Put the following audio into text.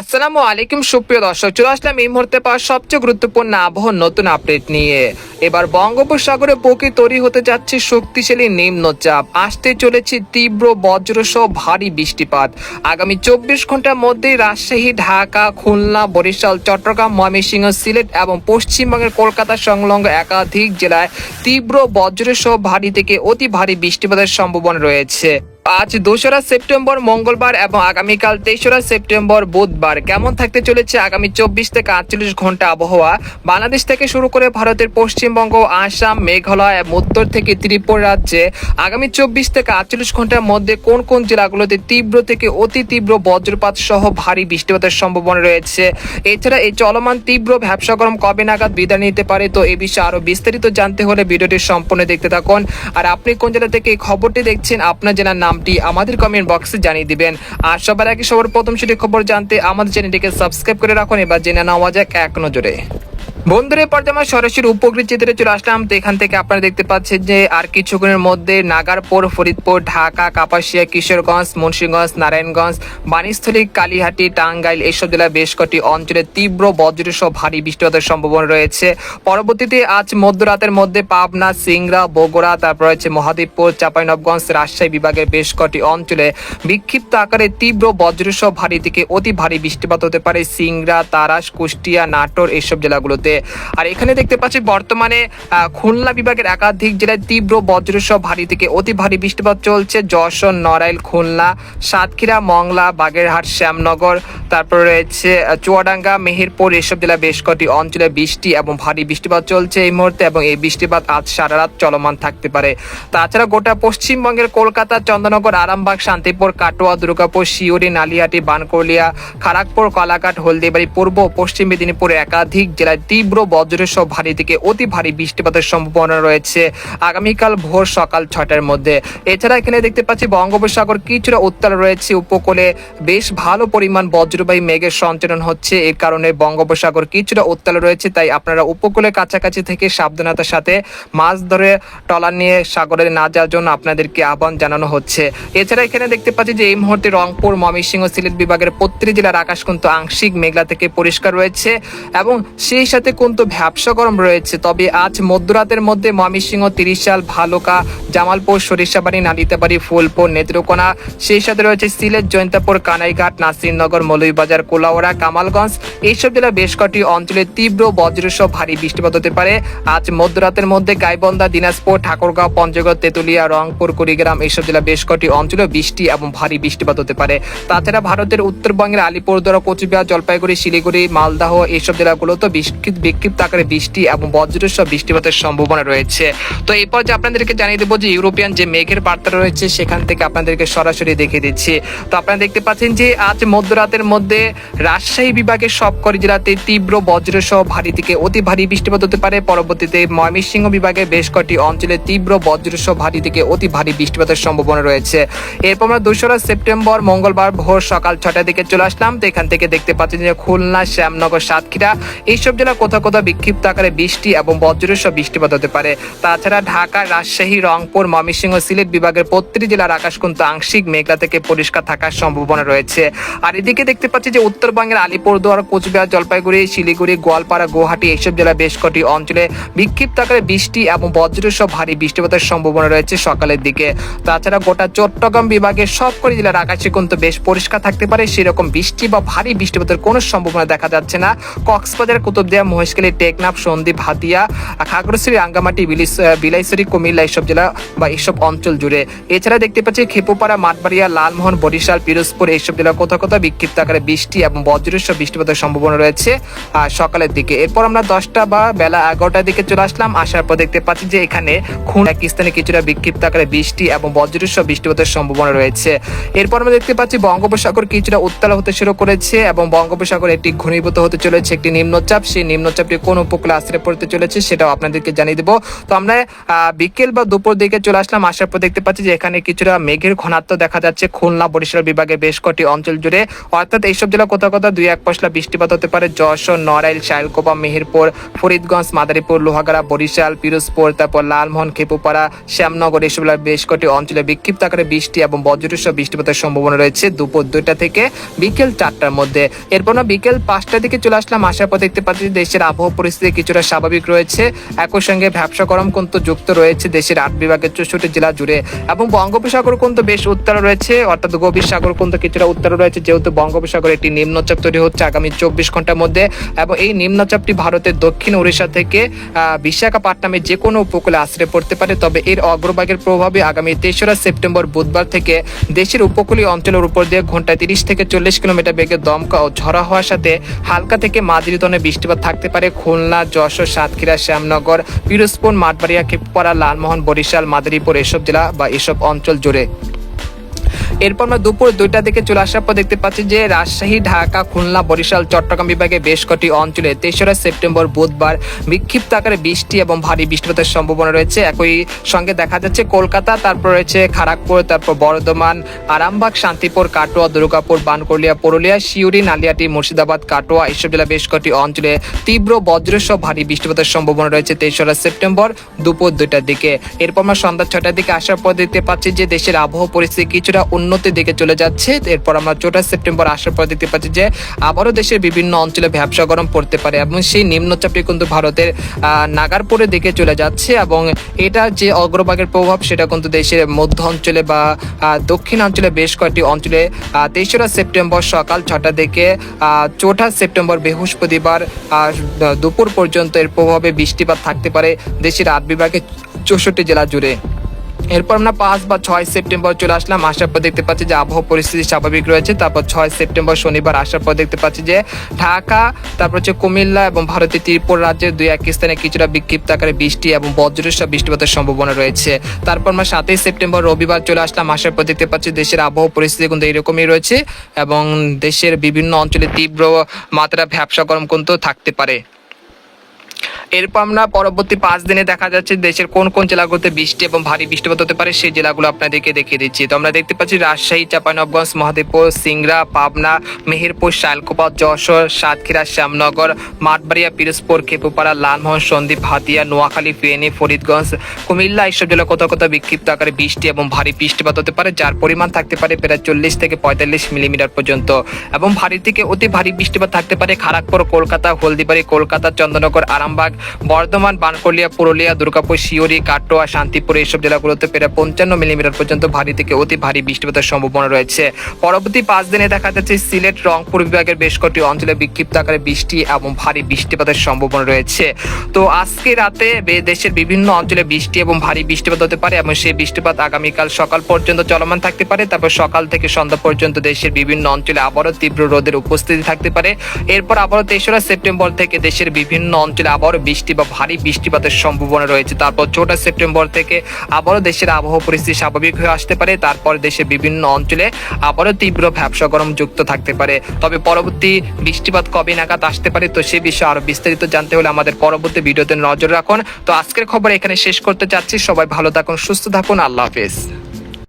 আসসালামু আলাইকুম, সুপ্রিয় দর্শক। চলে আসলাম এই মুহূর্তে পাওয়া সবচেয়ে গুরুত্বপূর্ণ আবহাওয়ার নতুন আপডেট নিয়ে। এবার বঙ্গোপসাগরে বুকে তৈরি হতে যাচ্ছে শক্তিশালী নিম্নচাপ। আসতে চলেছে তীব্র বজ্রসহ ভারী বৃষ্টিপাত। আগামী চব্বিশ ঘণ্টার মধ্যেই রাজশাহী, ঢাকা, খুলনা, বরিশাল, চট্টগ্রাম, ময়মনসিংহ, সিলেট এবং পশ্চিমবঙ্গের কলকাতা সংলগ্ন একাধিক জেলায় তীব্র বজ্রসহ ভারী থেকে অতি ভারী বৃষ্টিপাতের সম্ভাবনা রয়েছে। আজ দোসরা সেপ্টেম্বর, মঙ্গলবার এবং আগামীকাল তেসরা সেপ্টেম্বর, বুধবার। কেমন থাকতে চলেছে আগামী চব্বিশ থেকে আটচল্লিশ ঘণ্টা আবহাওয়া? বাংলাদেশ থেকে শুরু করে ভারতের পশ্চিমবঙ্গ, আসাম, মেঘালয় এবং উত্তর থেকে ত্রিপুরা রাজ্যে আগামী চব্বিশ থেকে আটচল্লিশ ঘণ্টার মধ্যে কোন কোন জেলাগুলোতে তীব্র থেকে অতি তীব্র বজ্রপাত সহ ভারী বৃষ্টিপাতের সম্ভাবনা রয়েছে? এছাড়া এই চলমান তীব্র ব্যবসা গরম কবে নাগাদ বিদায় নিতে পারে? তো এই বিষয়ে আরও বিস্তারিত জানতে হলে ভিডিওটি সম্পূর্ণ দেখতে থাকুন। আর আপনি কোন জেলা থেকে এই খবরটি দেখছেন, আপনার জেলার নামটি আমাদের কমেন্ট বক্সে জানিয়ে দিবেন। আর সবার আগে সবার প্রথম সেটি খবর জানতে আমাদের চ্যানেলটিকে সাবস্ক্রাইব করে রাখুন, এবার জেনে নেওয়া যাক এক নজরে। বন্ধুদের পর্যায়ে আমরা সরাসরি উপকৃত চিত্রে চলে আসলাম। তো এখান থেকে আপনারা দেখতে পাচ্ছেন যে আর কিছুক্ষণের মধ্যে নাগারপুর, ফরিদপুর, ঢাকা, কাপাসিয়া, কিশোরগঞ্জ, মুন্সিগঞ্জ, নারায়ণগঞ্জ, বাণীস্থলী, কালীহাটি, টাঙ্গাইল এইসব জেলার বেশ কটি অঞ্চলে তীব্র বজ্রসহ ভারী বৃষ্টিপাতের সম্ভাবনা রয়েছে। পরবর্তীতে আজ মধ্যরাতের মধ্যে পাবনা, সিংড়া, বগুড়া, তারপর রয়েছে মহাদেবপুর চাঁপাইনবগঞ্জ রাজশাহী বিভাগের বেশ কটি অঞ্চলে বিক্ষিপ্ত আকারে তীব্র বজ্রসহ ভারী থেকে অতি ভারী বৃষ্টিপাত হতে পারে। সিংড়া, তারাস, কুষ্টিয়া, নাটোর এইসব জেলাগুলোতে। আর এখানে দেখতে পাচ্ছি বর্তমানে খুলনা বিভাগের একাধিক জেলায় তীব্র বজ্রসহ ভারী থেকে অতি ভারী বৃষ্টিপাত চলছে। যশোর, নড়াইল, খুলনা, সাতক্ষীরা, মংলা, বাগেরহাট, শ্যামনগর, তারপর রয়েছে চুয়াডাঙ্গা, মেহেরপুর এসব জেলা বেশ কটি অঞ্চলে বৃষ্টি এবং ভারী বৃষ্টিপাত চলছে এই মুহূর্তে এবং এই বৃষ্টিপাত আজ সারা রাত চলমান থাকতে পারে। তাছাড়া গোটা পশ্চিমবঙ্গের কলকাতা, চন্দ্রনগর, আরামবাগ, শান্তিপুর, কাটোয়া, দুর্গাপুর শিউরি নালিয়াটি, বানকলিয়া খড়গপুর কলাঘাট, হলদিবাড়ি, পূর্ব পশ্চিম মেদিনীপুরে একাধিক জেলায় তীব্র বজ্রসহ ভারী থেকে অতি ভারী বৃষ্টিপাতের সম্ভাবনা রয়েছে আগামীকাল ভোর সকাল ছটার মধ্যে। এছাড়া এখানে দেখতে পাচ্ছি বঙ্গোপসাগর কিছুটা উত্তাল রয়েছে। উপকূলে বেশ ভালো পরিমাণ বজ্রবাহী মেঘের সঞ্চালন হচ্ছে। এর কারণে বঙ্গোপসাগর কিছুটা উত্তাল রয়েছে, তাই আপনারা উপকূলের কাছাকাছি থেকে সাবধানতার সাথে মাছ ধরে টলার নিয়ে সাগরে না যাওয়ার জন্য আপনাদেরকে আহ্বান জানানো হচ্ছে। এছাড়া এখানে দেখতে পাচ্ছি যে এই মুহূর্তে রংপুর, ময়মনসিংহ, সিলেট বিভাগের প্রতিটি জেলার আকাশ কিন্তু আংশিক মেঘলা থেকে পরিষ্কার রয়েছে এবং সেই সাথে কিন্তু ভ্যাবসা গরম রয়েছে, তবে আজ মধ্যরাতের মধ্যে ময়মনসিংহ, তিরিশাল, ভালুকা, জামালপুর, সরিষাবাড়ি, নালিতাবাড়ি, ফুলপুর, নেত্রকোনা, সেই সাথে রয়েছে সিলেট জয়ন্তাপুর কানাইঘাট, নাসিরনগর, মৌলভীবাজার, কোলাওড়া, কামালগঞ্জ, এইসব জেলার বেশ কটি অঞ্চলে তীব্র বজ্রসহ ভারী বৃষ্টিপাত হতে পারে। আজ মধ্যরাতের মধ্যে গাইবন্ধা, দিনাজপুর, ঠাকুরগাঁও, পঞ্চগড়, তেতুলিয়া, রংপুর, কুড়িগ্রাম, এইসব জেলা বেশ কটি অঞ্চলে বৃষ্টি এবং ভারী বৃষ্টিপাত হতে পারে। তাছাড়া ভারতের উত্তরবঙ্গের আলিপুরদুয়ার, কোচবিহার, জলপাইগুড়ি, শিলিগুড়ি, মালদাহ, এইসব জেলাগুলোতে বিক্ষিপ্ত আকারে বৃষ্টি এবং বজ্রসহ বৃষ্টিপাতের সম্ভাবনা রয়েছে। তো এই পর্যায়ে আপনাদেরকে জানিয়ে দেবো যে ইউরোপিয়ান যে মেঘের বার্তা রয়েছে, সেখান থেকে আপনাদেরকে সরাসরি দেখিয়ে দিচ্ছি। তো আপনারা দেখতে পাচ্ছেন যে আজ মধ্যরাতের মধ্যে রাজশাহী বিভাগের সবকটি জেলাতে তীব্র বজ্রসহ ভারী থেকে অতি ভারী বৃষ্টিপাত হতে পারে। পরবর্তীতে ময়মনসিংহ বিভাগের বেশ কটি অঞ্চলে তীব্র বজ্রসহ ভারী থেকে অতি ভারী বৃষ্টিপাতের সম্ভাবনা রয়েছে। এরপর আমরা দোসরা সেপ্টেম্বর, মঙ্গলবার ভোর সকাল ছটার দিকে চলে আসলাম। তো এখান থেকে দেখতে পাচ্ছেন যে খুলনা, শ্যামনগর, সাতক্ষীরা, এইসব জেলা কোথাও কোথাও বিক্ষিপ্ত আকারে বৃষ্টি এবং বজ্রসহ বৃষ্টিপাত হতে পারে। তাছাড়া ঢাকা, রাজশাহী, রংপুর, ময়মনসিংহ, সিলেট বিভাগের প্রতিটি জেলার আকাশ কিন্তু আংশিক মেঘলা থেকে পরিষ্কার থাকার সম্ভাবনা রয়েছে। আর এদিকে দেখতে পাচ্ছি যে উত্তরবঙ্গের আলিপুরদুয়ার, কোচবিহার, জলপাইগুড়ি, শিলিগুড়ি, গোয়ালপাড়া, গুয়াহাটি এইসব জেলা বেশ কটি অঞ্চলে বিক্ষিপ্ত আকারে বৃষ্টি এবং বজ্রসহ ভারী বৃষ্টিপাতের সম্ভাবনা রয়েছে সকালের দিকে। তাছাড়া গোটা চট্টগ্রাম বিভাগের সবকটি জেলার আকাশে কিন্তু বেশ পরিষ্কার থাকতে পারে। সেরকম বৃষ্টি বা ভারী বৃষ্টিপাতের কোনো সম্ভাবনা দেখা যাচ্ছে না। কক্সবাজার, কুতুবদিয়া মহেশখালী, টেকনাফ, সন্দ্বীপ, হাতিয়া, খাগড়াছড়ি, রাঙ্গামাটি বিলাইছড়ি, কুমিল্লা এইসব জেলা বা এইসব অঞ্চল জুড়ে। এছাড়া দেখতে পাচ্ছি খেপুপাড়া, মাঠবাড়িয়া, লালমোহন, বরিশাল, পিরোজপুর এইসব জেলা কোথাও কোথাও বিক্ষিপ্ত আকারে বৃষ্টি এবং বজ্রসহ বৃষ্টিপাতের সম্ভাবনা রয়েছে সকালের দিকে। এরপর আমরা দশটা বা বেলা এগারোটার দিকে চলে আসলাম। আসার পর দেখতে পাচ্ছি যে এখানে খুন পাকিস্তানে কিছুটা বিক্ষিপ্ত আকারে বৃষ্টি এবং বজ্রসহ বৃষ্টিপাতের সম্ভাবনা রয়েছে। এরপর আমরা দেখতে পাচ্ছি বঙ্গোপসাগর কিছুটা উত্তাল হতে শুরু করেছে এবং বঙ্গোপসাগর একটি ঘনীভূত হতে চলেছে, একটি নিম্নচাপ। সেই নিম্নচাপটি কোন উপকূলে আশ্রয় পড়তে চলেছে সেটাও আপনাদেরকে জানিয়ে দেবো। তো আমরা বিকেল বা দুপুর দিকে চলে আসলাম, আসার পর দেখতে পাচ্ছি যে এখানে কিছুটা মেঘের ঘনত্ব দেখা যাচ্ছে। খুলনা, বরিশাল বিভাগের বেশ কটি অঞ্চল জুড়ে। অর্থাৎ এইসব জেলা কোথাও কোথাও দুই এক পশলা বৃষ্টিপাত হতে পারে। যশোর, নড়াইল শাইলকোপা মেহেরপুর, ফরিদগঞ্জ, মাদারীপুর, লোহাগাড়া, বরিশাল, পিরোজপুর, তারপর লালমোহন, খেপুপাড়া, শ্যামনগর এইসব বেশ কটি অঞ্চলে বিক্ষিপ্ত আকারে বৃষ্টি এবং বজ্রসহ বৃষ্টিপাতের সম্ভাবনা রয়েছে দুপুর দুইটা থেকে বিকেল চারটার মধ্যে। এরপর বিকেল পাঁচটার দিকে চলে আসলাম, আসার পর দেখতে পাচ্ছি যে দেশের আবহাওয়া পরিস্থিতি কিছুটা স্বাভাবিক রয়েছে। একই সঙ্গে ব্যবসা গরম কিন্তু যুক্ত রয়েছে দেশের আট বিভাগের চৌষট্টি জেলা জুড়ে। এবং বঙ্গোপসাগর কিন্তু বেশ উত্তর রয়েছে। অর্থাৎ গভীর সাগর কিন্তু কিছুটা উত্তর রয়েছে, যেহেতু বঙ্গোপসাগর একটি নিম্নচাপ তৈরি হচ্ছে আগামী চব্বিশ ঘণ্টার মধ্যে। এবং এই নিম্নচাপটি ভারতের দক্ষিণ ওড়িশা থেকে বিশাখাপট্টনামে যে কোনো উপকূলে আশ্রয় পড়তে পারে। তবে এর অগ্রভাগের প্রভাবে আগামী তেসরা সেপ্টেম্বর বুধবার থেকে দেশের উপকূলীয় অঞ্চলের উপর দিয়ে ঘন্টায় তিরিশ থেকে চল্লিশ কিলোমিটার বেগে দমকা ও ঝড়া হওয়ার সাথে হালকা থেকে মাঝারি ধরনের বৃষ্টিপাত থাকতে পারে খুলনা, যশোর, সাতক্ষীরা, শ্যামনগর, পিরোজপুর, মাঠবাড়িয়া, কেপপাড়া, লালমোহন, বরিশাল, মাদারীপুর, এসব জেলা বা এসব অঞ্চল জুড়ে। এরপর আমরা দুপুর দুইটা দিকে চলে আসার পর দেখতে পাচ্ছি যে রাজশাহী, ঢাকা, খুলনা, বরিশাল, চট্টগ্রাম বিভাগে বেশ কটি অঞ্চলে তেসরা সেপ্টেম্বর বুধবার বিক্ষিপ্ত আকারে বৃষ্টি এবং ভারী বৃষ্টিপাতের সম্ভাবনা রয়েছে। একই সঙ্গে দেখা যাচ্ছে কলকাতা, তারপর রয়েছে খড়গপুর তারপর বর্ধমান, আরামবাগ, শান্তিপুর, কাটোয়া, দুর্গাপুর, বানকলিয়া, পুরুলিয়া শিউরি নালিয়াটি, মুর্শিদাবাদ, কাটোয়া এইসব জেলা বেশ কটি অঞ্চলে তীব্র, বজ্রসহ ভারী বৃষ্টিপাতের সম্ভাবনা রয়েছে তেসরা সেপ্টেম্বর দুপুর দুইটার দিকে। এরপর আমরা সন্ধ্যা ছটার দিকে আসার পর দেখতে পাচ্ছি যে দেশের আবহাওয়া পরিস্থিতি কিছুটা উন্নতির দিকে চলে যাচ্ছে। এরপর আমরা চৌঠা সেপ্টেম্বর আসার পর দেখতে পাচ্ছি যে আবারও দেশের বিভিন্ন অঞ্চলে ব্যবসা গরম পড়তে পারে এবং সেই নিম্নচাপটি কিন্তু ভারতের নাগারপুরের দিকে চলে যাচ্ছে এবং এটা যে অগ্রভাগের প্রভাব সেটা কিন্তু দেশের মধ্য অঞ্চলে বা আহ, দক্ষিণ অঞ্চলে বেশ কয়েকটি অঞ্চলে তেসরা সেপ্টেম্বর সকাল ছটা থেকে চৌঠা সেপ্টেম্বর বৃহস্পতিবার দুপুর পর্যন্ত এর প্রভাবে বৃষ্টিপাত থাকতে পারে দেশের আট বিভাগে চৌষট্টি জেলা জুড়ে। এরপর আমরা পাঁচ বা ছয় সেপ্টেম্বর চলে আসলাম। আসার পর দেখতে পাচ্ছি যে আবহাওয়া পরিস্থিতি স্বাভাবিক রয়েছে। তারপর ছয় সেপ্টেম্বর শনিবার আসার পর দেখতে পাচ্ছি যে ঢাকা, তারপর হচ্ছে কুমিল্লা এবং ভারতের ত্রিপুর রাজ্যের দুই এক স্থানে কিছুটা বিক্ষিপ্ত আকারে বৃষ্টি এবং বজ্রসহ বৃষ্টিপাতের সম্ভাবনা রয়েছে। তারপর আমরা সাতই সেপ্টেম্বর রবিবার চলে আসলাম। আসার পর দেখতে পাচ্ছি দেশের আবহাওয়া পরিস্থিতি কিন্তু এরকমই রয়েছে এবং দেশের বিভিন্ন অঞ্চলে তীব্র মাত্রা ব্যবসা গরম কিন্তু থাকতে পারে। এরপর আমরা পরবর্তী পাঁচ দিনে দেখা যাচ্ছে দেশের কোন কোন জেলাগুলোতে বৃষ্টি এবং ভারী বৃষ্টিপাত হতে পারে, সেই জেলাগুলো আপনাদেরকে দেখিয়ে দিচ্ছি। তো আমরা দেখতে পাচ্ছি রাজশাহী চাঁপানবগঞ্জ মহাদেবপুর, সিংড়া, পাবনা, মেহেরপুর, শালকোপা, যশোর, সাতক্ষীরা, শ্যামনগর, মাঠবাড়িয়া, পিরোজপুর, খেপুপাড়া, লালমোহন, সন্দ্বীপ হাতিয়া নোয়াখালী, ফেনী, ফরিদগঞ্জ, কুমিল্লা এইসব জেলা কোথাও কোথাও বিক্ষিপ্ত আকারে বৃষ্টি এবং ভারী বৃষ্টিপাত হতে পারে, যার পরিমাণ থাকতে পারে প্রায় চল্লিশ থেকে পঁয়তাল্লিশ মিলিমিটার পর্যন্ত। এবং ভারী থেকে অতি ভারী বৃষ্টিপাত থাকতে পারে খড়গপুর কলকাতা, হলদিবাড়ি, কলকাতা, চন্দ্রনগর, আরামবাগ বর্ধমান, বানকলিয়া, পুরুলিয়া, দুর্গাপুর শিওরি কাটোয়া, শান্তিপুর এইসব জেলাগুলোতে প্রায় পঞ্চান্ন মিলিমিটার পর্যন্ত ভারী থেকে অতি ভারী বৃষ্টিপাতের সম্ভাবনা রয়েছে। পরবর্তী পাঁচ দিনে দেখা যাচ্ছে সিলেট, রংপুর বিভাগের বেশ কটি অঞ্চলে বিক্ষিপ্ত আকারে বৃষ্টি এবং ভারী বৃষ্টিপাতের সম্ভাবনা রয়েছে। তো আজকে রাতে দেশের বিভিন্ন অঞ্চলে বৃষ্টি এবং ভারী বৃষ্টিপাত হতে পারে এবং সেই বৃষ্টিপাত আগামীকাল সকাল পর্যন্ত চলমান থাকতে পারে। তারপর সকাল থেকে সন্ধ্যা পর্যন্ত দেশের বিভিন্ন অঞ্চলে আবারও তীব্র রোদের উপস্থিতি থাকতে পারে। এরপর আবারও তেসরা সেপ্টেম্বর থেকে দেশের বিভিন্ন অঞ্চলে আবারও বৃষ্টি বা ভারী বৃষ্টিপাতের সম্ভাবনা রয়েছে। তারপর চৌঠা সেপ্টেম্বর থেকে আবারও দেশের আবহাওয়া পরিস্থিতি স্বাভাবিক হয়ে আসতে পারে। তারপর দেশের বিভিন্ন অঞ্চলে আবারও তীব্র ব্যবসা গরম যুক্ত থাকতে পারে। তবে পরবর্তী বৃষ্টিপাত কবে নাগাদ আসতে পারে, তো সে বিষয়ে আরও বিস্তারিত জানতে হলে আমাদের পরবর্তী ভিডিওতে নজর রাখুন। তো আজকের খবর এখানে শেষ করতে চাচ্ছি। সবাই ভালো থাকুন, সুস্থ থাকুন। আল্লাহ হাফেজ।